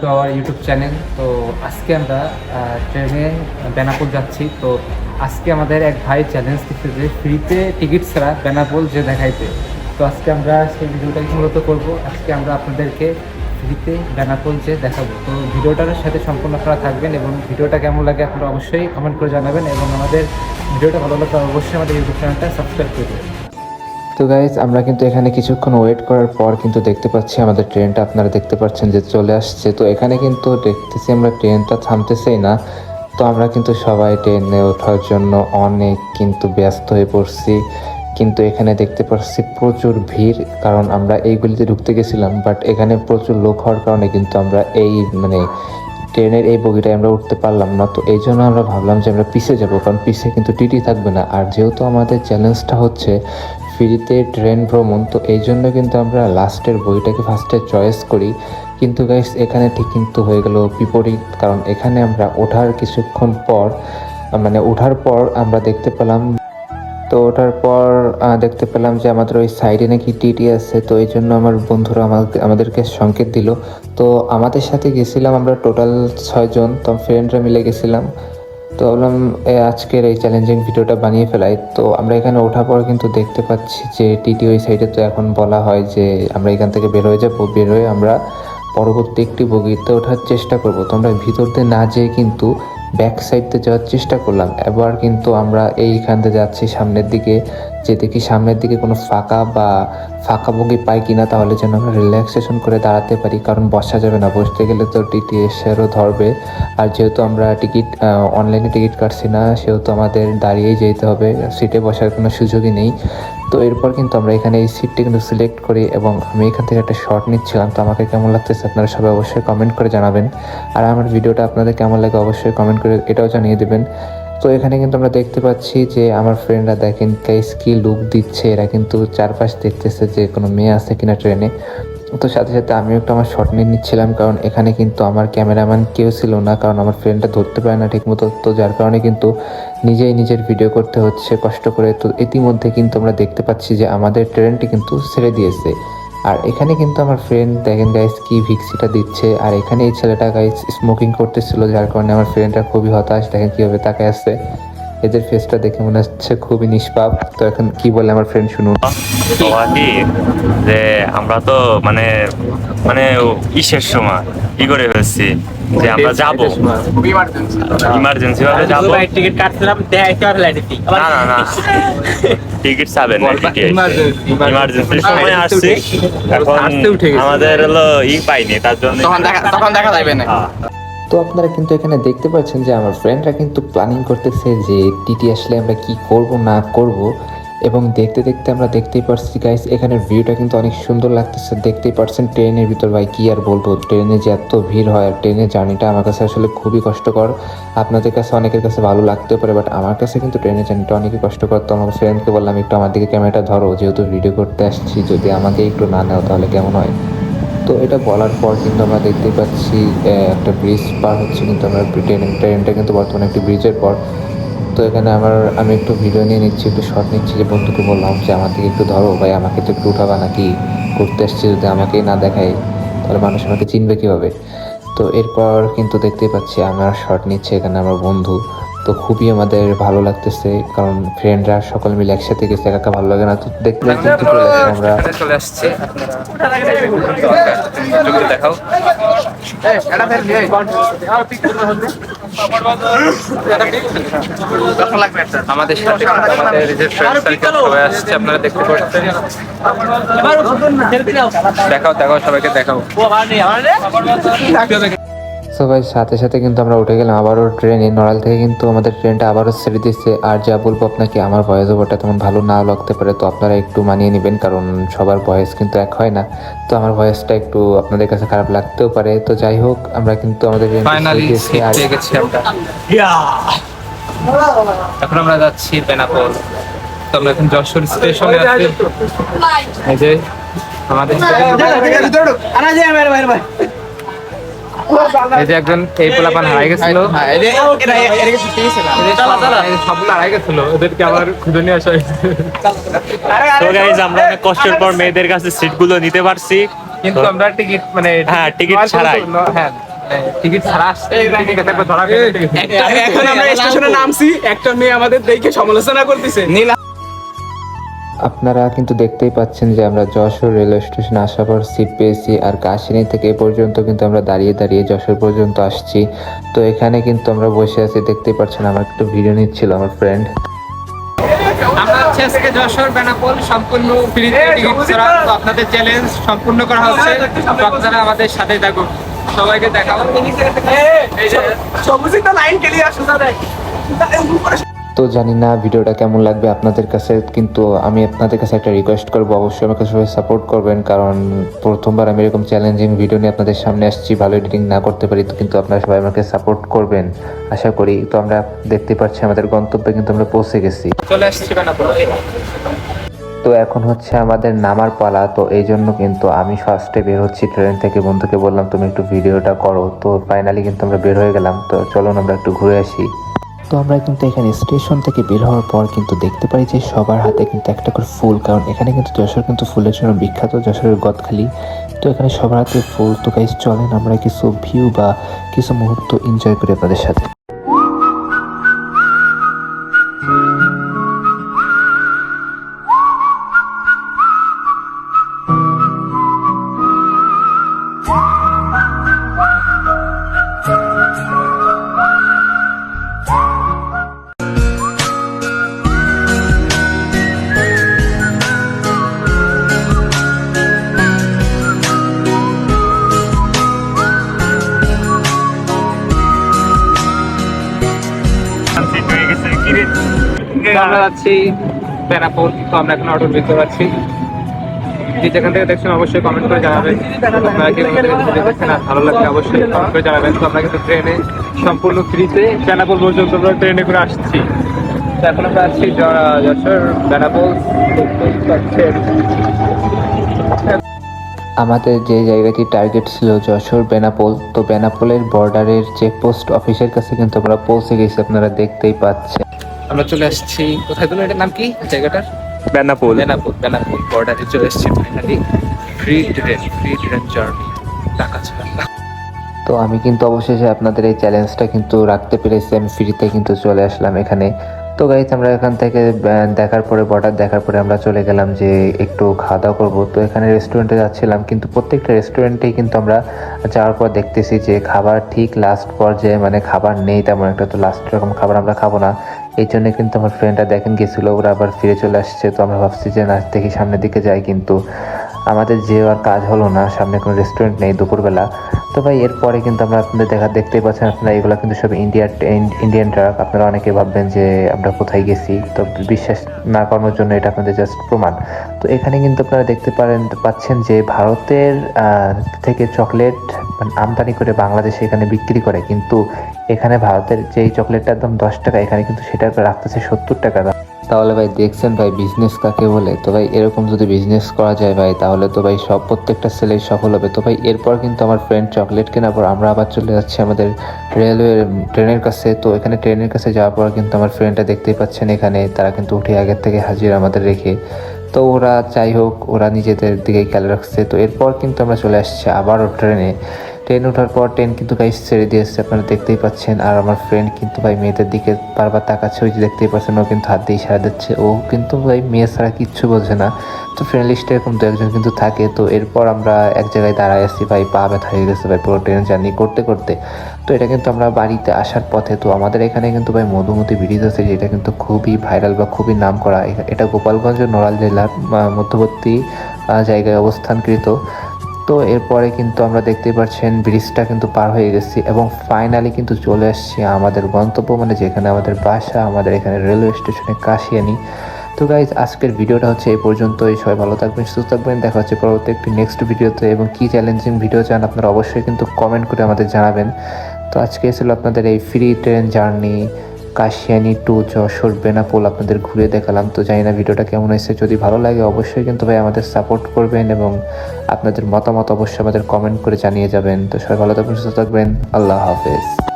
To our YouTube channel তো আজকে আমরা ট্রেনে বেনাপোল যাচ্ছি। তো আজকে আমাদের এক ভাই চ্যালেঞ্জ দিচ্ছে যে ফ্রিতে টিকিট ছাড়া বেনাপোল যে দেখাইতে। তো আজকে আমরা সেই ভিডিওটাকে মূলত করব। আজকে আমরা আপনাদেরকে ফ্রিতে বেনাপোল যে দেখাবো। তো ভিডিওটার সাথে সম্পূর্ণ আপনারা থাকবেন এবং ভিডিওটা কেমন লাগে আপনারা অবশ্যই কমেন্ট করে জানাবেন এবং আমাদের ভিডিওটা ভালো লাগলে অবশ্যই আমাদের ইউটিউব চ্যানেলটা সাবস্ক্রাইব করে দেবেন। তো গাইজ আমরা কিন্তু এখানে কিছুক্ষণ ওয়েট করার পর কিন্তু দেখতে পাচ্ছি আমাদের ট্রেনটা আপনারা দেখতে পাচ্ছেন যে চলে আসছে। তো এখানে কিন্তু দেখতেছি আমরা ট্রেনটা থামতেছেই না। তো আমরা কিন্তু সবাই ট্রেনে ওঠার জন্য অনেক কিন্তু ব্যস্ত হয়ে পড়ছি। কিন্তু এখানে দেখতে পাচ্ছি প্রচুর ভিড়, কারণ আমরা এইগুলিতে ঢুকতে গেছিলাম বাট এখানে প্রচুর লোক হওয়ার কারণে কিন্তু আমরা এই মানে ট্রেনের এই বগিটায় আমরা উঠতে পারলাম না। তো এই জন্য আমরা ভাবলাম যে আমরা পিছে যাব, কারণ পিছে কিন্তু টিটি থাকবে না। আর যেহেতু আমাদের চ্যালেঞ্জটা হচ্ছে ফ্রিতে ট্রেন ভ্রমণ, তো এই জন্য কিন্তু আমরা লাস্টের বইটাকে ফার্স্টে চয়েস করি। কিন্তু গাইস এখানে ঠিক কিন্তু হয়ে গেল বিপরীত, কারণ এখানে আমরা ওঠার কিছুক্ষণ পর মানে ওঠার পর আমরা দেখতে পেলাম, তো ওঠার পর দেখতে পেলাম যে আমাদের ওই সাইডে নাকি টিটি আছে, তো এই জন্য আমার বন্ধুরা আমাকে আমাদেরকে সংকেত দিল। তো আমাদের সাথে গেছিলাম আমরা টোটাল ছয়জন, তো ফ্রেন্ডরা মিলে গেছিলাম। তো ভাবলাম আজকের এই চ্যালেঞ্জিং ভিডিওটা বানিয়ে ফেলাই। তো আমরা এখানে ওঠার পর কিন্তু দেখতে পাচ্ছি যে টিটি ওই সাইডে তো এখন বলা হয় যে আমরা এখান থেকে বের হয়ে যাব, বের হয়ে আমরা পরবর্তী একটি বগিতে ওঠার চেষ্টা করব। তো আমরা ভিতরতে না যেয়ে কিন্তু ব্যাক সাইডতে যাওয়ার চেষ্টা করলাম। এবার কিন্তু আমরা এইখান থেকে যাচ্ছি সামনের দিকে। যে দেখি সামনের দিকে কোনো ফাঁকা বা ফাঁকা বগি পাই কিনা, তাহলে যেন আমরা রিল্যাক্সেশন করে দাঁড়াতে পারি, কারণ বসা যাবে না। বসতে গেলে তো টিটি এসেরও ধরবে। আর যেহেতু আমরা টিকিট অনলাইনে টিকিট কাটছি না, সেহেতু আমাদের দাঁড়িয়েই যেতে হবে। সিটে বসার কোনো সুযোগই নেই। তো এরপর কিন্তু আমরা এখানে এই সিটটি কিন্তু সিলেক্ট করি এবং আমি এখান থেকে একটা শর্ট নিচ্ছিলাম। তো আমাকে কেমন লাগতেছে আপনারা সবাই অবশ্যই কমেন্ট করে জানাবেন। আর আমার ভিডিওটা আপনাদের কেমন লাগে অবশ্যই কমেন্ট করে এটাও জানিয়ে দেবেন। তো এখানে কিন্তু আমরা দেখতে পাচ্ছি যে আমার ফ্রেন্ডরা দেখেন কেস কি লুক দিচ্ছে। এরা কিন্তু চারপাশ দেখতেছে যে কোনো মেয়ে আছে কিনা ট্রেনে তো সাথে সাথে আমিও একটু আমার শর্ট নিয়ে নিচ্ছিলাম, কারণ এখানে কিন্তু আমার ক্যামেরাম্যান কেউ ছিল না, কারণ আমার ফ্রেন্ডটা ধরতে পারে না ঠিকমতো। তো যার কারণে কিন্তু নিজেই নিজের ভিডিও করতে হচ্ছে, কষ্ট করে। তো ইতিমধ্যে কিন্তু আমরা দেখতে পাচ্ছি যে আমাদের ট্রেনটি কিন্তু ছেড়ে দিয়েছে। আর এখানে কিন্তু আমার ফ্রেন্ড দেখেন গাইস কি ভিক্সিটা দিচ্ছে। আর এখানে এই ছেলেটা গাইস স্মোকিং করতেছিল, যার কারণে আমার ফ্রেন্ডরা খুবই হতাশ। দেখেন কীভাবে তাকে আছে। এদের ফেসটা দেখে মনে হচ্ছে খুবই নিষ্পাপ। তো এখন কি বলে আমার ফ্রেন্ড শুনুন। যে আমরা তো মানে মানে ইসের সময় কি করে ফেলছি যে আমরা যাব। ইমার্জেন্সি ভাবে যাব। টিকিট কাটছিলাম না না না। টিকিট চাবেন না ইমার্জেন্সির সময় আসছি। এখন আসতে উঠে গেছি। আমাদের হলো ই পাইনি তার জন্য তখন দেখা তখন দেখা যাবে না। হ্যাঁ। তো আপনারা কিন্তু এখানে দেখতে পাচ্ছেন যে আমার ফ্রেন্ডরা কিন্তু প্ল্যানিং করতেছে যে টিটি আসলে আমরা কি করব, না করব। এবং দেখতে দেখতে আমরা দেখতেই পারছি গাইস এখানের ভিউটা কিন্তু অনেক সুন্দর লাগতেছে। দেখতেই পারছেন ট্রেনের ভিতর, ভাই, কী আর বলব? ট্রেনে যে এত ভিড় হয়, আর ট্রেনের জার্নিটা আমার কাছে আসলে খুবই কষ্টকর। আপনাদের কাছে, অনেকের কাছে ভালো লাগতেও পারে বাট আমার কাছে কিন্তু ট্রেনের জার্নিটা অনেকই কষ্টকর। তো আমার ফ্রেন্ডকে বললাম, একটু আমার দিকে ক্যামেরাটা ধরো, যেহেতু ভিডিও করতে আসছি, যদি আমাকে একটু না নেও, তাহলে কেমন হয়? তো এটা বলার পর কিন্তু আমরা দেখতে পাচ্ছি একটা ব্রিজ পার হচ্ছে কিন্তু আমরা ট্রেন ট্রেনটা কিন্তু বর্তমানে একটি ব্রিজের পর। তো এখানে আমার, আমি একটু ভিডিও নিয়ে নিচ্ছি, একটু শর্ট নিচ্ছি যে বন্ধুকে বললাম যে, আমার একটু ধরো, ভাই, আমাকে তো একটু উঠাবা নাকি ঘুরতে আসছি যদি আমাকেই না দেখায়, তাহলে মানুষ আমাকে চিনবে কীভাবে? তো এরপর কিন্তু দেখতে পাচ্ছি, আমার শর্ট নিচ্ছে এখানে আমার বন্ধু। তো খুবই আমাদের ভালো লাগতেছে কারণ ফ্রেন্ডরা সকল মিলে একসাথে গেছে একা ভালো লাগে না। তো দেখতে দেখতে চলে আসছে আমরা চলে আসছে। দেখাও। আমাদের সাথে আমাদের যে ফ্রেন্ড সার্কেল সবাই আসছে আপনারা দেখতে পাচ্ছেন। দেখাও দেখাও সবাইকে দেখাও। সবাই সাথে সাথে কিন্তু আমরা উঠে গেলাম আবারও ট্রেনে নড়াল থেকে কিন্তু আমাদের ট্রেনটা আবারও ছেড়ে দিচ্ছে আর যা বলব আপনাকে আমার ভয়েস ওভারটা তেমন ভালো না লাগতে পারে তো আপনারা একটু মানিয়ে নেবেন কারণ সবার ভয়েস কিন্তু এক হয় না তো আমার ভয়েসটা একটু আপনাদের কাছে খারাপ লাগতেও পারে তো যাই হোক আমরা কিন্তু আমাদের এখন আমরা যাচ্ছি বেনাপোল তো আমরা এখন যশোর স্টেশনে আছি এই যে আমাদের এই যে একজন এই পোলাপান হারাই গেছিল। এই যে সব- এই যে সবগুলো হারাই গেছিল ওদেরকে আবার খুঁজে নিয়ে আসা হয়েছে। আমরা অনেক কষ্টের পর মেয়েদের কাছে সিটগুলো নিতে পারছি। কিন্তু আমরা টিকিট মানে হ্যাঁ, টিকিট ছাড়াই। হ্যাঁ টিকিট ছাড়া আসছে টিকিট। একটা- এখন আমরা স্টেশনে নামছি একটা মেয়ে আমাদের দেখে সমালোচনা করতেছে। নীল আপনারা কিন্তু দেখতেই পাচ্ছেন যে আমরা যশোর রেলওয়ে স্টেশনে আসার পর সিট পেয়েছি আর কাশিনী থেকে এ পর্যন্ত কিন্তু আমরা দাঁড়িয়ে দাঁড়িয়ে যশোর পর্যন্ত আসছি। তো এখানে কিন্তু আমরা বসে আছি দেখতেই পাচ্ছেন আমার একটু ভিডিও নিচ্ছিল আমার ফ্রেন্ড আমরা হচ্ছে আজকে যশোর বেনাপোল সম্পূর্ণ ফ্রিতে টিকিট ছাড়া। তো আপনাদের চ্যালেঞ্জ সম্পূর্ণ করা হচ্ছে। আপনারা আমাদের সাথে থাকুন। সবাইকে দেখাবো। এই যে সবুজই তো লাইন কেলিয়ে আসো দাদা। তো জানি না ভিডিওটা কেমন লাগবে আপনাদের কাছে কিন্তু আমি আপনাদের কাছে একটা রিকোয়েস্ট করব। অবশ্যই আমাকে সবাই সাপোর্ট করবেন কারণ প্রথমবার আমি এরকম চ্যালেঞ্জিং ভিডিও নিয়ে আপনাদের সামনে আসছি ভালো এডিটিং না করতে পারি তো কিন্তু আপনারা সবাই আমাকে সাপোর্ট করবেন আশা করি। তো আমরা দেখতে পাচ্ছি আমাদের গন্তব্যে কিন্তু আমরা পৌঁছে গেছি। চলে আসছি তো এখন হচ্ছে আমাদের নামার পালা তো এই জন্য কিন্তু আমি ফার্স্টে বের হচ্ছি ট্রেন থেকে। বন্ধুকে বললাম তুমি একটু ভিডিওটা করো। তো ফাইনালি কিন্তু আমরা বের হয়ে গেলাম তো চলুন আমরা একটু ঘুরে আসি। তো আমরা কিন্তু এখানে স্টেশন থেকে বের হওয়ার পর কিন্তু দেখতে পাই যে সবার হাতে কিন্তু একটা করে ফুল, কারণ এখানে কিন্তু যশোর কিন্তু ফুলের জন্য বিখ্যাত, যশোরের গদখালি। তো এখানে সবার হাতে ফুল। তো গাইজ চলেন আমরা কিছু ভিউ বা কিছু মুহূর্ত এনজয় করি আপনাদের সাথে। আমরা যাচ্ছি বেনাপোল তো আমরা এখন অটোর ভিতরে আছি। যে যেখান থেকে দেখছেন অবশ্যই কমেন্ট করে জানাবেন। ভালো লাগলে অবশ্যই কমেন্ট করে জানাবেন। তো আমরা কিন্তু ট্রেনে সম্পূর্ণ ফ্রিতে বেনাপোল পর্যন্ত আমরা ট্রেনে করে আসছি। তো এখন আমরা য- যশোর বেনাপোল। আমাদের যে জায়গাটি টার্গেট ছিল যশোর বেনাপোল, তো বেনাপোলের বর্ডারের চেকপোস্ট অফিসের কাছে কিন্তু আমরা পৌঁছে গেছি। আপনারা দেখতেই পাচ্ছেন। আমরা চলে আসছি। কোথায় বলুন এটার নাম কি? জায়গাটার? বেনাপোল। বেনাপোল বেনাপোল বর্ডারে চলে এসেছি finally free train free train journey টাকা ছাড়া। তো আমি কিন্তু অবশেষে আপনাদের এই চ্যালেঞ্জটা কিন্তু রাখতে পেরেছি আমি ফ্রিতে কিন্তু চলে আসলাম এখানে। তো গাইজ আমরা এখান থেকে দেখার পরে, বর্ডার দেখার পরে আমরা চলে গেলাম যে একটু খাওয়া দাওয়া করব। তো এখানে রেস্টুরেন্টে যাচ্ছিলাম, কিন্তু প্রত্যেকটা রেস্টুরেন্টেই কিন্তু আমরা যাওয়ার পর দেখতেছি যে খাবার ঠিক লাস্ট পর্যায়ে মানে খাবার নেই তেমন একটা, তো লাস্ট রকম খাবার আমরা খাব না। এই জন্য কিন্তু আমার ফ্রেন্ডরা দেখেন গেছিল, ওরা আবার ফিরে চলে আসছে। তো আমরা ভাবছি যে না, দেখি সামনের দিকে যাই কিন্তু। আমাদের যে আর কাজ হলো না, সামনে কোনো রেস্টুরেন্ট নেই দুপুরবেলা। তো ভাই, এরপরে কিন্তু আমরা আপনাদের দেখা, দেখতেই পাচ্ছেন আপনারা, এগুলো কিন্তু সব ইন্ডিয়ার ইন্ডিয়ান ট্রাক আপনারা অনেকে ভাববেন যে আমরা কোথায় গেছি, তো বিশ্বাস না করানোর জন্য এটা আপনাদের জাস্ট প্রমাণ। তো এখানে কিন্তু আপনারা দেখতে পারেন, পাচ্ছেন যে ভারতের থেকে চকলেট আমদানি করে বাংলাদেশে এখানে বিক্রি করে, কিন্তু এখানে ভারতের যেই চকলেটটার দাম দশ টাকা, এখানে কিন্তু সেটা রাখতেছে সত্তর টাকা দাম। তাহলে ভাই দেখছেন ভাই বিজনেস কাকে বলে? তো ভাই এরকম যদি বিজনেস করা যায় ভাই, তাহলে তো ভাই সব প্রত্যেকটা ছেলেই সফল হবে। তো ভাই এরপর কিন্তু আমার ফ্রেন্ড চকলেট কেনার পর আমরা আবার চলে যাচ্ছি আমাদের রেলওয়ে ট্রেনের কাছে। তো এখানে ট্রেনের কাছে যাওয়ার পর কিন্তু আমার ফ্রেন্ডটা দেখতেই পাচ্ছেন এখানে। তারা কিন্তু উঠে আগের থেকে হাজির আমাদের রেখে। তো ওরা যাই হোক, ওরা নিজেদের দিকে খেয়াল রাখছে। তো এরপর কিন্তু আমরা চলে আসছি আবারও ট্রেনে ট্রেন ওঠার পর ট্রেন কিন্তু গাইস ছেড়ে দিয়েছে আপনারা দেখতেই পাচ্ছেন। আর আমার ফ্রেন্ড কিন্তু ভাই মেয়েদের দিকে বারবার তাকাচ্ছে, ওই যে দেখতেই পাচ্ছেন, ও কিন্তু হাত দিয়ে ইশারা দিচ্ছে। ও কিন্তু ভাই মেয়ে ছাড়া কিচ্ছু বোঝে না। তো ফ্রেন্ড লিস্টে এরকম দু একজন কিন্তু থাকে। তো এরপর আমরা এক জায়গায় দাঁড়ায় আসছি ভাই পা ব্যথা হয়ে গেছে ভাই পুরো ট্রেন জার্নি করতে করতে। তো এটা কিন্তু আমরা বাড়িতে আসার পথে, তো আমাদের এখানে কিন্তু ভাই মধুমতি ব্রিজ আছে, যেটা কিন্তু খুবই ভাইরাল বা খুবই নাম করা এটা গোপালগঞ্জ নড়াল জেলার মধ্যবর্তী জায়গায় অবস্থানকৃত। তো এরপরে কিন্তু আমরা দেখতে পাচ্ছেন ব্রিজটা কিন্তু পার হয়ে গেছি এবং ফাইনালি কিন্তু চলে আসছি আমাদের গন্তব্য মানে যেখানে আমাদের বাসা, আমাদের এখানে রেলওয়ে স্টেশনে কাশিয়ানি। তো গাইজ আজকের ভিডিওটা হচ্ছে এই পর্যন্তই। সবাই ভালো থাকবেন, সুস্থ থাকবেন। দেখা হচ্ছে পরবর্তী একটি নেক্সট ভিডিওতে। এবং কী চ্যালেঞ্জিং ভিডিও চান আপনারা অবশ্যই কিন্তু কমেন্ট করে আমাদের জানাবেন। তো আজকে ছিল আপনাদের এই free train journey Kashiani to Jessore Benapole আপনাদের ঘুরে দেখালাম। তো জানি না ভিডিওটা কেমন এসেছে যদি ভালো লাগে অবশ্যই কিন্তু ভাই আমাদের সাপোর্ট করবেন এবং আপনাদের মতামত অবশ্যই আমাদের কমেন্ট করে জানিয়ে যাবেন। তো সবাই ভালো থাকবেন, সুস্থ থাকবেন। আল্লাহ হাফেজ।